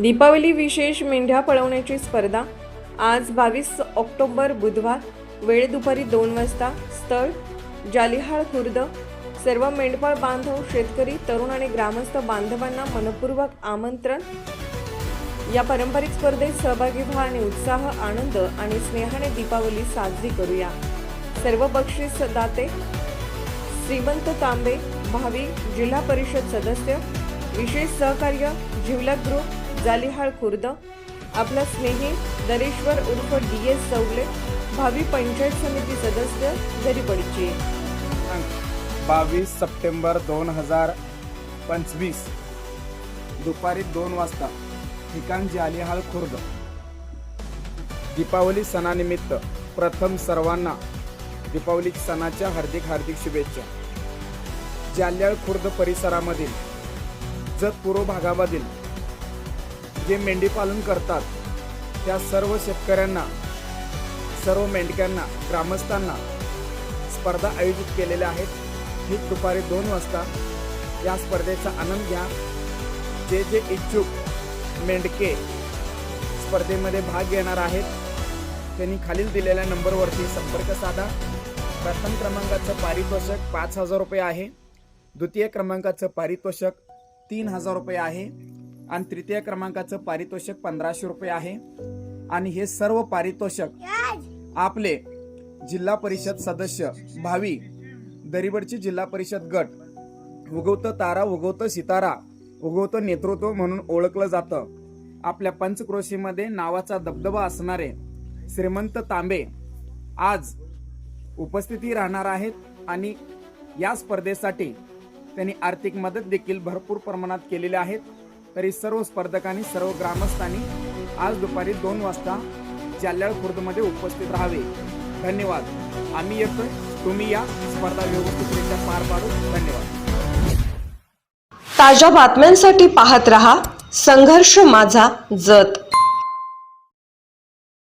दीपावली विशेष मेंढ्या पळवण्याची स्पर्धा. आज बावीस ऑक्टोबर बुधवार वेळ दुपारी दोन वाजता. स्थळ जालिहाळ खुर्द. सर्व मेंढपाळ बांधव शेतकरी तरुण आणि ग्रामस्थ बांधवांना मनपूर्वक आमंत्रण. या पारंपरिक स्पर्धेत सहभागी व्हा आणि उत्साह आनंद आणि स्नेहाने दीपावली साजरी करूया. सर्व बक्षीस दाते श्रीमंत तांबे भावी जिल्हा परिषद सदस्य विशेष सहकार्य जिवलक ग्रुप जालिहाळ खुर्द आपला स्नेही दरेश्वर उर्फ डी एस चौगले भावी पंचायत समिती सदस्य दरीपडीचे बावीस सप्टेंबर दोन हजार पंचवीस दुपारी दोन वाजता ठिकाण जालिहाळ खुर्द. दीपावली सणानिमित्त प्रथम सर्वांना दीपावली सणाच्या हार्दिक हार्दिक शुभेच्छा. जालिहाळ खुर्द परिसरामधील जत पूर्व भागामधील जे मेंढीपालन करतात त्या सर्व शेतकऱ्यांना सर्व मेंढक्यांना ग्रामस्थांना स्पर्धा आयोजित केलेल्या आहेत. ठीक दुपारी दोन वाजता या स्पर्धेचा आनंद घ्या. जे जे इच्छुक मेंढके स्पर्धेमध्ये भाग घेणार आहेत त्यांनी खालील दिलेल्या नंबरवरती संपर्क साधा. प्रथम क्रमांकाचं पारितोषक पाच हजार रुपये आहे. द्वितीय क्रमांकाचं पारितोषक तीन हजार रुपये आहे. आणि तृतीय क्रमांकाचं पारितोषिक पंधराशे रुपये आहे. आणि हे सर्व पारितोषिक आपले जिल्हा परिषद सदस्य भावी दरिबडची जिल्हा परिषद गट उगवतं तारा उगवतं सितारा उगवतं नेतृत्व म्हणून ओळखलं जातं. आपल्या पंचक्रोशीमध्ये नावाचा दबदबा असणारे श्रीमंत तांबे आज उपस्थिती राहणार आहेत आणि या स्पर्धेसाठी त्यांनी आर्थिक मदत देखील भरपूर प्रमाणात केलेली आहेत. तरी सर्व स्पर्धकांनी सर्व ग्रामस्थांनी आज दुपारी दोन वाजता जाल्याळ खुर्दमध्ये उपस्थित राहावे. धन्यवाद. आम्ही येतोय. तुम्ही या. स्पर्धा व्यवस्थितरित्या पार पाडू धन्यवाद. ताज्या बातम्यांसाठी पाहत रहा संघर्ष माझा जत.